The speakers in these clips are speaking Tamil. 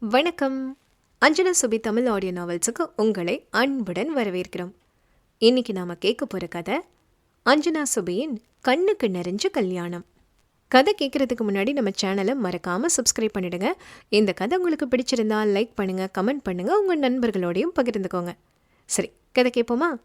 வணக்கம். அஞ்சனா சுபி தமிழ் ஆடியோ நாவல்ஸுக்கு உங்களை அன்புடன் வரவேற்கிறோம். இன்னைக்கு நாம கேட்க போற கதை அஞ்சனா சுபியின் கண்ணுக்கு நிறைஞ்ச கல்யாணம். கதை கேட்கறதுக்கு முன்னாடி நம்ம சேனலை மறக்காம சப்ஸ்கிரைப் பண்ணிடுங்க. இந்த கதை உங்களுக்கு பிடிச்சிருந்தா லைக் பண்ணுங்க கமெண்ட் பண்ணுங்க உங்க நண்பர்களோடையும் பகிர்ந்துக்கோங்க. சரி கதை கேட்போமா?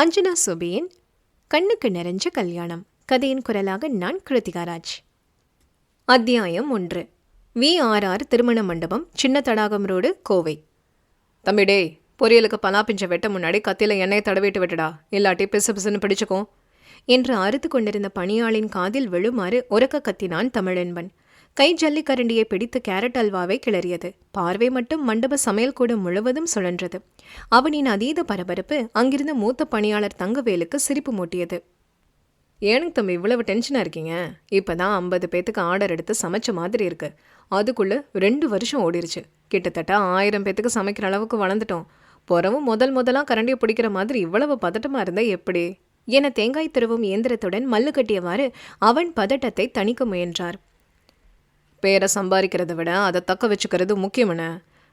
அஞ்சனா சுபியின் கண்ணுக்கு நிறைஞ்ச கல்யாணம். கதையின் குரலாக நான் கிருத்திகாராஜ் அத்தியாயம் ஒன்று. வி திருமண மண்டபம் சின்ன தடாகம் ரோடு கோவை. தம்பிடே பொரியலுக்கு பலா பிஞ்ச வெட்ட முன்னாடி கத்தியில் எண்ணெய் தடவிட்டு விட்டுடா. இல்லாட்டி பிசு பிசுன்னு பிடிச்சுக்கும் என்று அறுத்து கொண்டிருந்த பணியாளின் காதில் விழுமாறு உறக்க கத்தினான் தமிழென்பன். கை ஜல்லிக்கரண்டியை பிடித்து கேரட் அல்வாவை கிளறியது. பார்வை மட்டும் மண்டப சமையல் கூடம் முழுவதும் சுழன்றது. அவனின் அதீத பரபரப்பு அங்கிருந்த மூத்த பணியாளர் தங்கவேலுக்கு சிரிப்பு மூட்டியது. ஏனுங்க தம்பி இவ்வளவு டென்ஷனாக இருக்கீங்க? இப்போ தான் ஐம்பது பேத்துக்கு ஆர்டர் எடுத்து சமைச்ச மாதிரி இருக்கு. அதுக்குள்ளே ரெண்டு வருஷம் ஓடிருச்சு. கிட்டத்தட்ட ஆயிரம் பேத்துக்கு சமைக்கிற அளவுக்கு வளர்ந்துட்டோம். புறவும் முதல் முதலாக கரண்டியை பிடிக்கிற மாதிரி இவ்வளவு பதட்டமாக இருந்தால் எப்படி? என தேங்காய் திருவும் இயந்திரத்துடன் மல்லு கட்டியவாறு அவன் பதட்டத்தை தணிக்க முயன்றார். பேரை சம்பாதிக்கிறத விட அதை தக்க வச்சுக்கிறது முக்கியமன.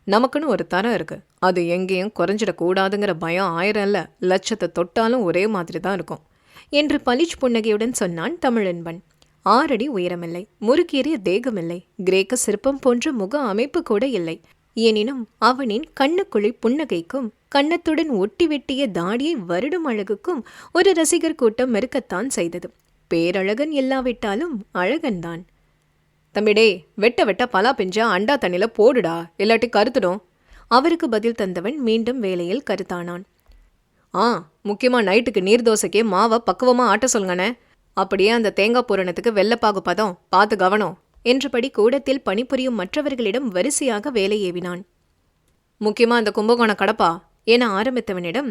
நமக்குன்னு ஒரு தரம் இருக்குது அது எங்கேயும் குறைஞ்சிடக்கூடாதுங்கிற பயம் ஆயிரம் இல்லை. லட்சத்தை தொட்டாலும் ஒரே மாதிரி தான் இருக்கும். என்று பளிச் புன்னகையுடன் சொன்னான் தமிழன்பன் ஆறடி உயரமில்லை முறுக்கேறிய தேகமில்லை கிரேக்க சிற்பம் போன்ற முக அமைப்பு கூட இல்லை. எனினும் அவனின் கண்ணுக்குழி புன்னகைக்கும் கன்னத்துடன் ஒட்டி வெட்டிய தாடியை வருடும் அழகுக்கும் ஒரு ரசிகர் கூட்டம் மெருக்கத்தான் செய்தது. பேரழகன் இல்லாவிட்டாலும் அழகன்தான். தம்பிடே வெட்ட வெட்ட பலா பிஞ்சா அண்டா தண்ணில போடுடா இல்லாட்டி கருத்துடும் அவருக்கு பதில் தந்தவன் மீண்டும் வேலையில் கருத்தானான். ஆ முக்கியமாக நைட்டுக்கு நீர் தோசைக்கே மாவை பக்குவமாக ஆட்ட சொல்லுங்கண்ணே. அப்படியே அந்த தேங்காய் பூரணத்துக்கு வெள்ளப்பாகு பதம் பார்த்து கவனம் என்றபடி கூடத்தில் பணிபுரியும் மற்றவர்களிடம் வரிசையாக வேலை ஏவினான். முக்கியமா அந்த கும்பகோணம் கடப்பா என ஆரம்பித்தவனிடம்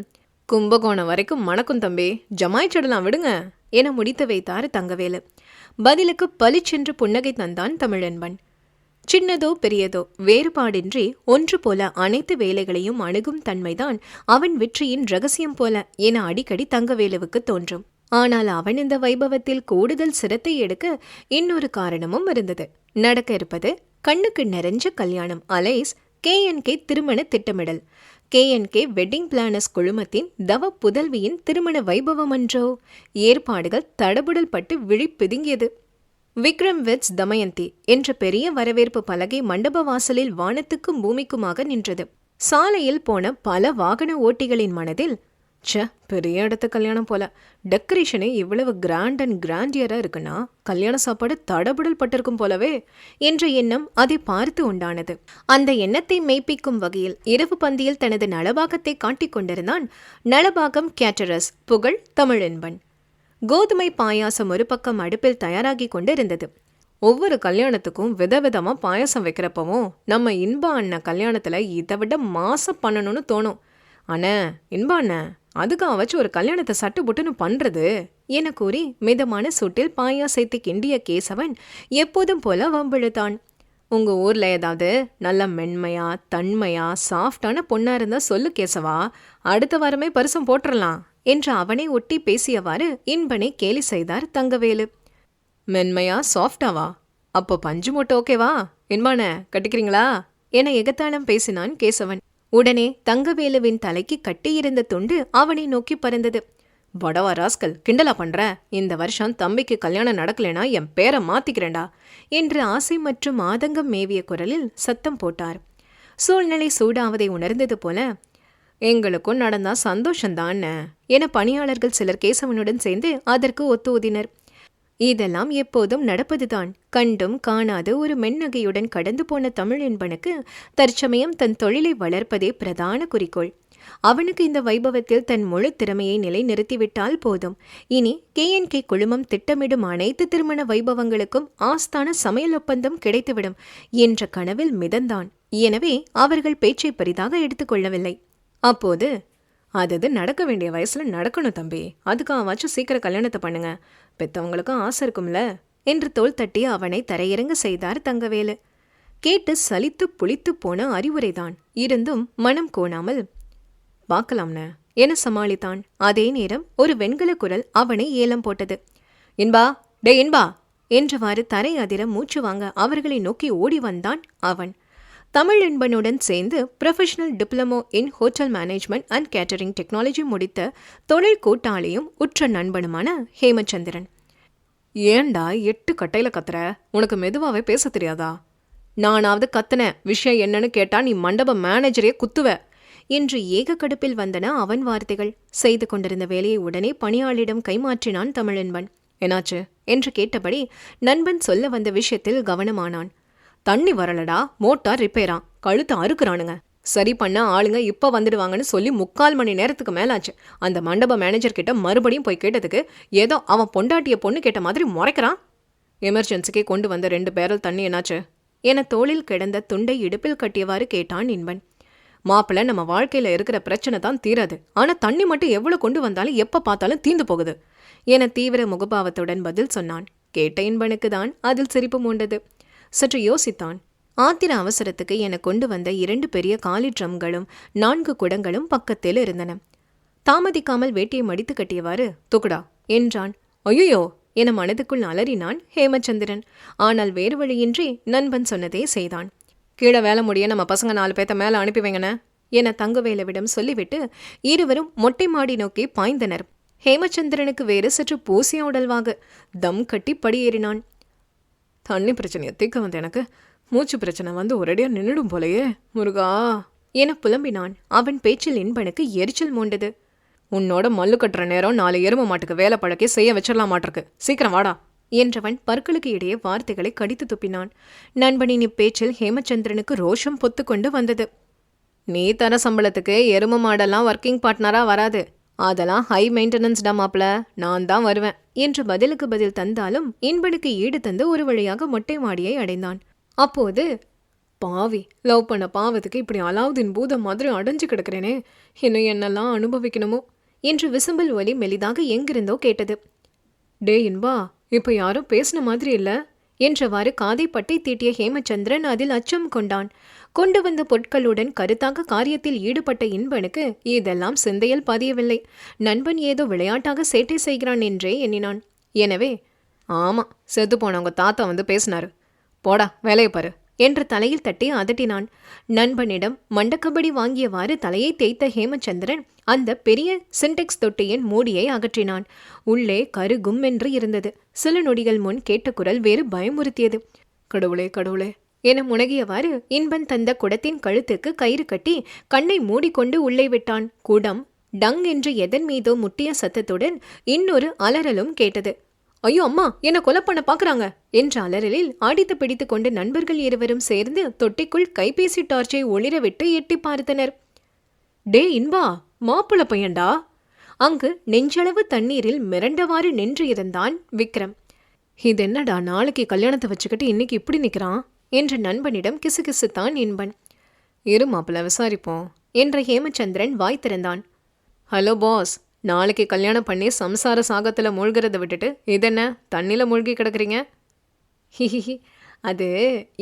கும்பகோணம் வரைக்கும் மணக்கும் தம்பி ஜமாய்ச்சிடலாம் விடுங்க என முடித்து வைத்தார் தங்கவேலு. பதிலுக்கு பளிச்சென்று புன்னகை தந்தான் தமிழன்பன். சின்னதோ பெரியதோ வேறுபாடின்றி ஒன்று போல அனைத்து வேலைகளையும் அணுகும் தன்மைதான் அவன் வெற்றியின் ரகசியம் போல என அடிக்கடி தங்கவேலுவுக்கு தோன்றும். ஆனால் அவன் இந்த வைபவத்தில் கூடுதல் சிரத்தை எடுக்க இன்னொரு காரணமும் இருந்தது. நடக்க இருப்பது கண்ணுக்கு நிறைஞ்ச கல்யாணம். அலைஸ் கேஎன்கே திருமண திட்டமிடல். கேஎன்கே வெட்டிங் பிளானர்ஸ் குழுமத்தின் தவ புதல்வியின் திருமண வைபவம் அன்றோ? ஏற்பாடுகள் தடபுடல் பட்டு விழிப்பிதுங்கியது விக்ரம் வெட்ஸ் தமயந்தி என்ற பெரிய வரவேற்பு பலகை மண்டப வாசலில் வானத்துக்கும் பூமிக்குமாக நின்றது. சாலையில் போன பல வாகன ஓட்டிகளின் மனதில் ச்ச பெரிய இடத்து கல்யாணம் போல. டெக்கரேஷனே இவ்வளவு கிராண்ட் அண்ட் கிராண்டியராக இருக்குன்னா கல்யாண சாப்பாடு தடபுடல் பட்டிருக்கும் போலவே என்ற எண்ணம் அதை பார்த்து உண்டானது. அந்த எண்ணத்தை மெய்ப்பிக்கும் வகையில் இரவு பந்தியில் தனது நலபாகத்தை காட்டிக் கொண்டிருந்தான் நலபாகம் கேட்டரஸ் புகழ் தமிழென்பன். கோதுமை பாயாசம் ஒரு பக்கம் அடுப்பில் தயாராகி கொண்டு இருந்தது ஒவ்வொரு கல்யாணத்துக்கும் விதவிதமாக பாயாசம் வைக்கிறப்பவும் நம்ம இன்பா அண்ணன் கல்யாணத்துல இதை விட மாசம் பண்ணணும்னு தோணும். அண்ணே இன்பா அண்ணன் அதுக்காக வச்சு ஒரு கல்யாணத்தை சட்டு புட்டுன்னு பண்றது? என கூறி மிதமான சுட்டில் பாயாசத்தை கிண்டிய கேசவன் எப்போதும் போல வம்பிழுத்தான். உங்க ஊர்ல ஏதாவது நல்ல மென்மையா தன்மையா சாஃப்டான பொண்ணா இருந்தா சொல்லு கேசவா அடுத்த வாரமே பரிசம் போட்டுறலாம் என்று அவனை ஒட்டி பேசியவாறு இன்பனை கேலி செய்தார் தங்கவேலு. மென்மையா சாஃப்டாவா? அப்போ பஞ்சு மூட்டை ஓகேவா? இன்பான கட்டிக்கிறீங்களா? என எகத்தாளம் பேசினான் கேசவன். உடனே தங்கவேலுவின் தலைக்கு கட்டியிருந்த துண்டு அவனை நோக்கி பறந்தது. வடவா ராஸ்கல் கிண்டலா பண்ற? இந்த வருஷம் தம்பிக்கு கல்யாணம் நடக்கலைனா என் பேரை மாத்திக்கிறேன்டா என்று ஆசை மற்றும் ஆதங்கம் மேவிய குரலில் சத்தம் போட்டார். சூழ்நிலை சூடாவதை உணர்ந்தது போல எங்களுக்கும் நடந்தா சந்தோஷந்தான் என பணியாளர்கள் சிலர் கேசவனுடன் சேர்ந்து அதற்கு ஒத்து ஊதினர் இதெல்லாம் எப்போதும் நடப்பதுதான் கண்டும் காணாத ஒரு மென்னகையுடன் கடந்து போன தமிழ் என்பனுக்கு தற்சமயம் தன் தொழிலை வளர்ப்பதே பிரதான குறிக்கோள். அவனுக்கு இந்த வைபவத்தில் தன் முழு திறமையை நிலைநிறுத்திவிட்டால் போதும். இனி கேஎன்கே குழுமம் திட்டமிடும் அனைத்து திருமண வைபவங்களுக்கும் ஆஸ்தான சமையல் ஒப்பந்தம் கிடைத்துவிடும் என்ற கனவில் மிதந்தான். எனவே அவர்கள் பேச்சை பெரிதாக எடுத்துக்கொள்ளவில்லை அப்போது அது நடக்க வேண்டிய வயசுல நடக்கணும் தம்பி. அதுக்காவாச்சும் சீக்கிரம் கல்யாணத்தை பண்ணுங்க. பெத்தவங்களுக்கும் ஆசை இருக்கும்ல? என்று தோல் தட்டி அவனை தரையிறங்க செய்தார் தங்கவேலு. கேட்டு சலித்து புளித்து போன அறிவுரைதான். இருந்தும் மனம் கோணாமல் பார்க்கலாம்ன என சமாளித்தான்? அதே நேரம் ஒரு வெண்கல குரல் அவனை ஏலம் போட்டது. இன்பா டே இன்பா! என்றவாறு தரை அதிர மூச்சு வாங்க அவர்களை நோக்கி ஓடி வந்தான் அவன். தமிழ் என்பனுடன் சேர்ந்து professional diploma in hotel management and catering technology முடித்த தொழில் கூட்டாளியும் உற்ற நண்பனுமான ஹேமச்சந்திரன். ஏன்டா எட்டு கட்டையில கத்துற? உனக்கு மெதுவாவே பேச தெரியாதா? நானாவது கத்துன விஷயம் என்னன்னு கேட்டா நீ மண்டப மேனேஜரே குத்துவ. என்று ஏக கடுப்பில் வந்தன அவன் வார்த்தைகள். செய்து கொண்டிருந்த வேலையை உடனே பணியாளிடம் கைமாற்றினான் தமிழன்பன் என்னாச்சு? என்று கேட்டபடி நண்பன் சொல்ல வந்த விஷயத்தில் கவனமானான். தண்ணி வரலடா மோட்டார் ரிப்பேரா கழுத்தை அறுக்குறானுங்க. சரி பண்ண ஆளுங்க இப்போ வந்துடுவாங்கன்னு சொல்லி முக்கால் மணி நேரத்துக்கு மேலாச்சு. அந்த மண்டப மேனேஜர் கிட்ட மறுபடியும் போய் கேட்டதுக்கு ஏதோ அவன் பொண்டாட்டிய பொண்ணு கேட்ட மாதிரி முறைக்கிறான். எமர்ஜென்சிக்கே கொண்டு வந்த ரெண்டு பேரல் தண்ணி என்னாச்சு? என தோளில் கிடந்த துண்டை இடுப்பில் கட்டியவாறு கேட்டான் இன்பன். மாப்பிள்ள நம்ம வாழ்க்கையில் இருக்கிற பிரச்சனை தான் தீராது. ஆனால் தண்ணி மட்டும் எவ்வளோ கொண்டு வந்தாலும் எப்போ பார்த்தாலும் தீந்து போகுது. என தீவிர முகபாவத்துடன் பதில் சொன்னான். கேட்ட இன்பனுக்கு தான் அதில் சிரிப்பு மூண்டது. சற்று யோசித்தான். ஆத்திர அவசரத்துக்கு என கொண்டு வந்த இரண்டு பெரிய காலி ட்ரம்களும் நான்கு குடங்களும் பக்கத்தில் இருந்தன. தாமதிக்காமல் வேட்டியை மடித்து கட்டியவாறு துக்குடா என்றான். ஐயோ என மனதுக்குள் அலறினான் ஹேமச்சந்திரன். ஆனால் வேறு வழியின்றி நண்பன் சொன்னதே செய்தான். கீழே வேலை முடிய நம்ம பசங்க நாலு பேத்த மேலே அனுப்பி வைங்கன என தங்கவேலவிடம் சொல்லிவிட்டு இருவரும் மொட்டை மாடி நோக்கி பாய்ந்தனர். ஹேமச்சந்திரனுக்கு வேறு சற்று பூசிய உடல்வாக. தம் கட்டி படியேறினான். தண்ணி பிரச்சனையை தீக்க வந்த எனக்கு மூச்சு பிரச்சனை வந்து ஒரேடியா நின்றுடும் போலையே முருகா. என புலம்பினான். அவன் பேச்சில் இன்பனுக்கு எரிச்சல் மூண்டது. உன்னோட மல்லு கட்டுற நேரம் நாலு எரும மாட்டுக்கு வேலை பழக்கி செய்ய வச்சிடலாம் மாட்டிருக்கு. சீக்கிரம் வாடா. என்றவன் பற்களுக்கு இடையே வார்த்தைகளை கடித்து துப்பினான். நண்பனின் இப்பேச்சில் ஹேமச்சந்திரனுக்கு ரோஷம் பொத்துக்கொண்டு வந்தது. நீ தர சம்பளத்துக்கு எரும மாடெல்லாம் ஒர்க்கிங் பார்ட்னரா வராது. அதெல்லாம் ஹை மெயின்டெனன்ஸ் மாப்ள நான் தான் வருவேன். என்று பதிலுக்கு பதில் தந்தாலும் இன்பனுக்கு ஈடு தந்து ஒரு வழியாக மொட்டை மாடியை அடைந்தான். அப்போது பாவி லவ் பண்ண பாவத்துக்கு இப்படி அலாவுதீன் பூதம் மாதிரி அடைஞ்சு கிடக்கிறேனே. இன்னும் என்னெல்லாம் அனுபவிக்கணுமோ? என்று விசும்பல் ஒலி மெலிதாக எங்கிருந்தோ கேட்டது. டே இன்பா இப்போ யாரும் பேசின மாதிரி இல்லை? என்றவாறு காதை பட்டை தீட்டிய ஹேமச்சந்திரன் அதில் அச்சம் கொண்டான். கொண்டு வந்த பொருட்களுடன் கருத்தாக காரியத்தில் ஈடுபட்ட இன்பனுக்கு இதெல்லாம் சிந்தையில் பதியவில்லை. நண்பன் ஏதோ விளையாட்டாக சேட்டை செய்கிறான் என்றே எண்ணினான். எனவே ஆமா செத்து போனவங்க தாத்தா வந்து பேசினாரு. போடா வேலையை பாரு என்று தலையில் தட்டி அதட்டினான். நண்பனிடம் மண்டக்கபடி வாங்கியவாறு தலையை தேய்த்த ஹேமச்சந்திரன் அந்த பெரிய சின்டெக்ஸ் தொட்டியின் மூடியை அகற்றினான். உள்ளே கருகும் என்று இருந்தது. சில நொடிகள் முன் கேட்ட குரல் வேறு பயமுறுத்தியது. கடவுளே கடவுளே என முனகியவாறு இன்பன் தந்த குடத்தின் கழுத்துக்கு கயிறு கட்டி கண்ணை மூடிக்கொண்டு உள்ளே விட்டான். குடம் டங் என்று எதன் மீதோ முட்டிய சத்தத்துடன் இன்னொரு அலறலும் கேட்டது. ஐயோ அம்மா என்ன கொலை பண்ண பாக்குறாங்க என்ற அலறலில் ஆடித்து பிடித்து கொண்டு நண்பர்கள் இருவரும் சேர்ந்து தொட்டிக்குள் கைபேசி டார்ச்சை ஒளிரவிட்டு எட்டி பார்த்தனர். டே இன்பா மாப்பிள பையன்டா? அங்கு நெஞ்சளவு தண்ணீரில் மிரண்டவாறு நின்று இருந்தான் விக்ரம். இது என்னடா நாளைக்கு கல்யாணத்தை வச்சுக்கிட்டு இன்னைக்கு இப்படி நிற்கிறான் என்ற நண்பனிடம் கிசுகிசுத்தான் இன்பன். இரு மாப்பிள விசாரிப்போம் என்ற ஹேமச்சந்திரன் வாய் திறந்தான். ஹலோ பாஸ் நாளைக்கு கல்யாணம் பண்ணி சம்சார சாகத்தில் மூழ்கிறத விட்டுட்டு இதென்ன தண்ணியில் மூழ்கி கிடக்குறீங்க? ஹிஹிஹி அது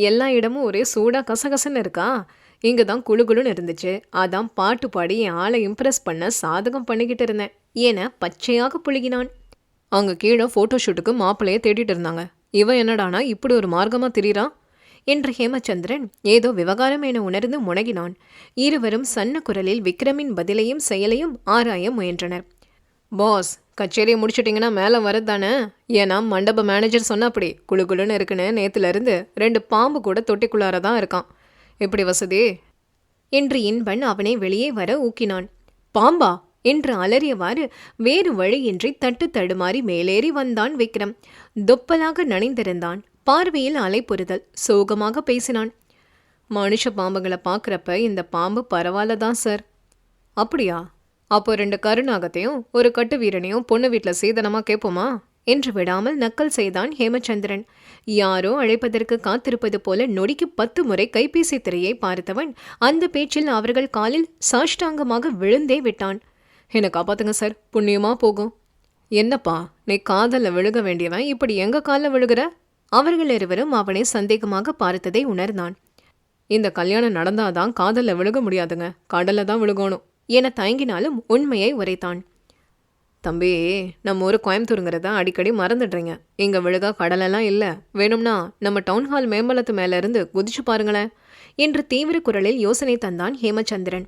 எல்லா இடமும் ஒரே சூடாக கசகசன்னு இருக்கா? இங்கே தான் குழுகுழுன்னு இருந்துச்சு. அதான் பாட்டு பாடி என் ஆளை இம்ப்ரெஸ் பண்ண சாதகம் பண்ணிக்கிட்டு இருந்தேன் என பச்சையாக புழுகினான். அங்கே கீழே ஃபோட்டோ ஷூட்டுக்கு மாப்பிள்ளைய தேடிட்டு இருந்தாங்க. இவன் என்னடானா இப்படி ஒரு மார்க்கமாக திரிறான் என்று ஹேமச்சந்திரன் ஏதோ விவகாரம் என உணர்ந்து முனகினான். இருவரும் சன்ன குரலில் விக்ரமின் பதிலையும் செயலையும் ஆராய முயன்றனர். பாஸ் கச்சேரியை முடிச்சிட்டிங்கன்னா மேலே வரது தானே? ஏன்னா மண்டப மேனேஜர் சொன்ன அப்படி குழு குழுன்னு இருக்குன்னு நேற்றுலேருந்து ரெண்டு பாம்பு கூட தொட்டிக்குள்ளார தான் இருக்கான். எப்படி வசதி? என்று இன்பன் அவனை வெளியே வர ஊக்கினான். பாம்பா? என்று அலறியவாறு வேறு வழியின்றி தட்டு தடுமாறி மேலேறி வந்தான் விக்ரம். தொப்பலாக நனைந்திருந்தான். பார்வையில் அலைப்புறுதல் சோகமாக பேசினான். மனுஷ பாம்புகளை பார்க்குறப்ப இந்த பாம்பு பரவாயில்ல தான் சார் அப்படியா? அப்போ ரெண்டு கருநாகத்தையும் ஒரு கட்டு வீரனையும் பொண்ணு வீட்டில் சீதனமாக கேட்போமா? என்று விடாமல் நக்கல் செய்தான் ஹேமச்சந்திரன். யாரோ அழைப்பதற்கு காத்திருப்பது போல நொடிக்கு பத்து முறை கைபேசி திரையை பார்த்தவன் அந்த பேச்சில் அவர்கள் காலில் சாஷ்டாங்கமாக விழுந்தே விட்டான். என்னை காப்பாத்துங்க சார் புண்ணியமா போகும். என்னப்பா? நீ காதலில் விழுக வேண்டியவன். இப்படி எங்க காலில் விழுகிற? அவர்கள் இருவரும் அவனை சந்தேகமாக பார்த்ததை உணர்ந்தான். இந்த கல்யாணம் நடந்தாதான் காதலில் விழுக முடியாதுங்க. கடலில் தான் விழுகணும். என தயங்கினாலும் உண்மையை உரைத்தான். தம்பி நம்ம ஊர் கோயம்புத்தூருங்கிறத அடிக்கடி மறந்துடுறீங்க. இங்கே விழுகா கடலெல்லாம் இல்லை. வேணும்னா நம்ம டவுன் ஹால் மேம்பலத்து மேலேருந்து குதிச்சு பாருங்களேன் என்று தீவிர குரலில் யோசனை தந்தான் ஹேமச்சந்திரன்.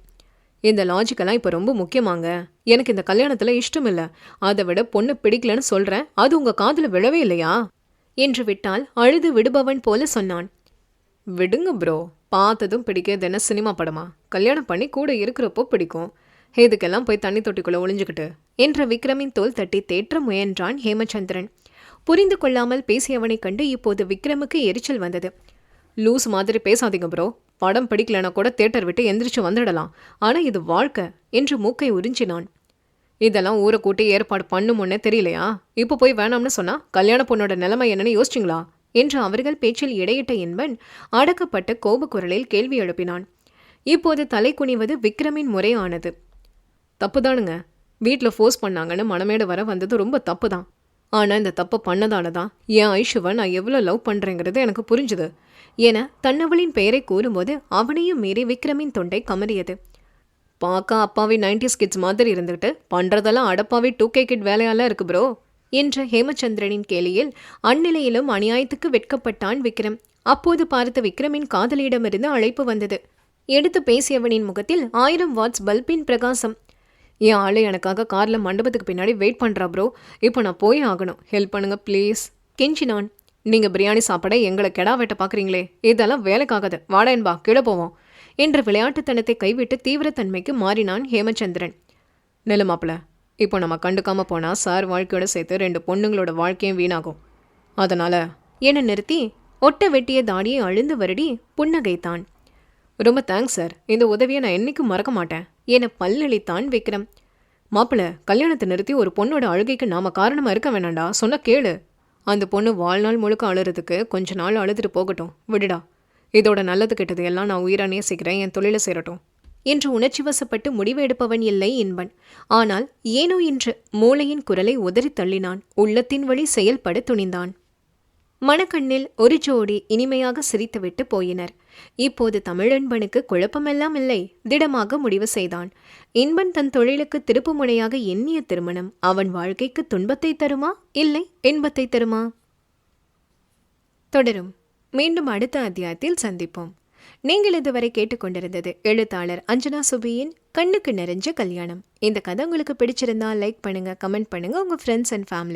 இந்த லாஜிக்கெல்லாம் இப்போ ரொம்ப முக்கியமாங்க. எனக்கு இந்த கல்யாணத்தில் இஷ்டம் இல்லை அதை விட பொண்ணு பிடிக்கலன்னு சொல்கிறேன் அது உங்கள் காதில் விழவே இல்லையா? என்று விட்டால் அழுது விடுபவன் போல சொன்னான். விடுங்க ப்ரோ பார்த்ததும் பிடிக்கிறது சினிமா படமா? கல்யாணம் பண்ணி கூட இருக்கிறப்போ பிடிக்கும். இதுக்கெல்லாம் போய் தண்ணி தொட்டிக்குள்ள ஒளிஞ்சுக்கிட்டு. என்ற விக்ரமின் தோல் தட்டி தேற்ற முயன்றான் ஹேமச்சந்திரன். புரிந்து கொள்ளாமல் பேசியவனைக் கண்டு இப்போது விக்ரமுக்கு எரிச்சல் வந்தது. லூஸ் மாதிரி பேசாதீங்க ப்ரோ படம் பிடிக்கலனா கூட தேட்டர் விட்டு எந்திரிச்சு வந்துடலாம். ஆனால் இது வாழ்க்கை என்று மூக்கை உறிஞ்சினான். இதெல்லாம் ஊரை கூட்டி ஏற்பாடு பண்ணுமோன்னு தெரியலையா? இப்போ போய் வேணாம்னு சொன்னா கல்யாண பொண்ணோட நிலைமை என்னன்னு யோசிச்சிங்களா? என்று அவர்கள் பேச்சில் இடையிட்ட என்பன் அடக்கப்பட்ட கோபக்குரலில் கேள்வி எழுப்பினான். இப்போது தலை குனிவது விக்ரமின் முறையானது. தப்புதானுங்க. வீட்டில் ஃபோர்ஸ் பண்ணாங்கன்னு மனமேடு வர வந்தது ரொம்ப தப்பு தான் ஆனால் இந்த தப்பை பண்ணதால தான் என் ஐஷுவை நான் எவ்வளோ லவ் பண்ணுறேங்கிறது எனக்கு புரிஞ்சுது. என தன்னவளின் பெயரை கூறும்போது அவனையும் மீறி விக்ரமின் தொண்டை கமறியது. பார்க்க அப்பாவி நைன்டிஸ் கிட்ஸ் மாதிரி இருந்துகிட்டு பண்ணுறதெல்லாம் அடப்பாவி டூ கே கிட் வேலையாலாம் இருக்கு ப்ரோ என்ற ஹேமச்சந்திரனின் கேலியில் அந்நிலையிலும் அநியாயத்துக்கு வெட்கப்பட்டான் விக்ரம். அப்போது பார்த்த விக்ரமின் காதலியிடமிருந்து அழைப்பு வந்தது. எடுத்து பேசியவனின் முகத்தில் ஆயிரம் வாட்ஸ் பல்பின் பிரகாசம். என் ஆளு எனக்காக காரில் மண்டபத்துக்கு பின்னாடி வெயிட் பண்ணுறா ப்ரோ இப்போ நான் போய் ஆகணும். ஹெல்ப் பண்ணுங்க ப்ளீஸ் கெஞ்சினான். நீங்கள் பிரியாணி சாப்பிட எங்களை கெடா வெட்ட பார்க்குறீங்களே இதெல்லாம் வேலைக்காகாது. வாடா என்பா கீழே போவோம். என்ற விளையாட்டுத்தனத்தை கைவிட்டு தீவிரத்தன்மைக்கு மாறினான் ஹேமச்சந்திரன். நெல்லு மாப்பிள இப்போ நம்ம கண்டுக்காம போனால் சார் வாழ்க்கையோட சேர்த்து ரெண்டு பொண்ணுங்களோட வாழ்க்கையும் வீணாகும். அதனால் என்னை நிறுத்தி ஒட்ட வெட்டிய தாடியை அழுந்து வருடி புன்னகைத்தான். ரொம்ப தேங்க்ஸ் சார். இந்த உதவியை நான் என்றைக்கும் மறக்க மாட்டேன். என பல்லளித்தான் விக்ரம். மாப்பிள கல்யாணத்தை நிறுத்தி ஒரு பொண்ணோட அழுகைக்கு நாம் காரணமாக இருக்க வேணாண்டா சொன்ன கேளு. அந்த பொண்ணு வாழ்நாள் முழுக்க அழுறதுக்கு கொஞ்ச நாள் அழுதுட்டு போகட்டும். விடுடா. இதோட நல்லது கெட்டது எல்லாம் நான் உயிரா நேசிக்கிறேன் என் தொழிலை சேரட்டும் என்று உணர்ச்சி வசப்பட்டு முடிவு எடுப்பவன் இல்லை என்பன் ஆனால் ஏனோ என்று மூளையின் குரலை உதறி தள்ளினான் உள்ளத்தின் வழி செயல்பட துணிந்தான். மணக்கண்ணில் ஒரு ஜோடி இனிமையாக சிரித்துவிட்டு போயினர். இப்போது தமிழன்பனுக்கு குழப்பமெல்லாம் இல்லை திடமாக முடிவு செய்தான். இன்பன் தன் தொழிலுக்கு திருப்பு முனையாக எண்ணிய திருமணம் அவன் வாழ்க்கைக்கு துன்பத்தை தருமா இல்லை இன்பத்தை தருமா? தொடரும். மீண்டும் அடுத்த அத்தியாயத்தில் சந்திப்போம். நீங்கள் இதுவரை கேட்டுக்கொண்டிருந்தது எழுத்தாளர் அஞ்சனா சுபியின் கண்ணுக்கு நிறைஞ்ச கல்யாணம். இந்த கதை உங்களுக்கு பிடிச்சிருந்தா லைக் பண்ணுங்க கமெண்ட் பண்ணுங்க. உங்க ஃப்ரெண்ட்ஸ் அண்ட் ஃபேமிலி